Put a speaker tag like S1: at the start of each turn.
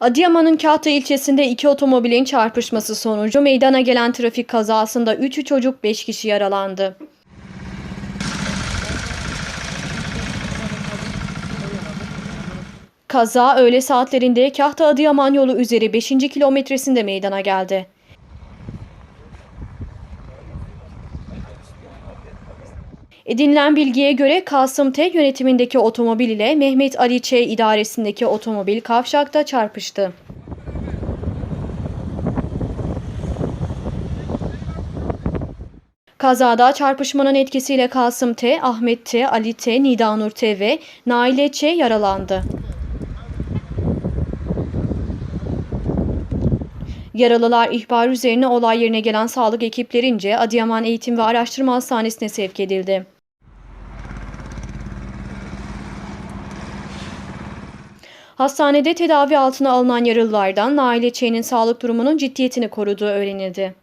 S1: Adıyaman'ın Kahta ilçesinde iki otomobilin çarpışması sonucu meydana gelen trafik kazasında 3 çocuk 5 kişi yaralandı. Kaza öğle saatlerinde Kahta Adıyaman yolu üzeri 5. kilometresinde meydana geldi. Edinilen bilgiye göre Kasım T yönetimindeki otomobil ile Mehmet Ali Ç idaresindeki otomobil kavşakta çarpıştı. Kazada çarpışmanın etkisiyle Kasım T, Ahmet T, Ali T, Nidanur T ve Naile Ç yaralandı. Yaralılar ihbar üzerine olay yerine gelen sağlık ekiplerince Adıyaman Eğitim ve Araştırma Hastanesi'ne sevk edildi. Hastanede tedavi altına alınan yaralılardan Naile Ç'nin sağlık durumunun ciddiyetini koruduğu öğrenildi.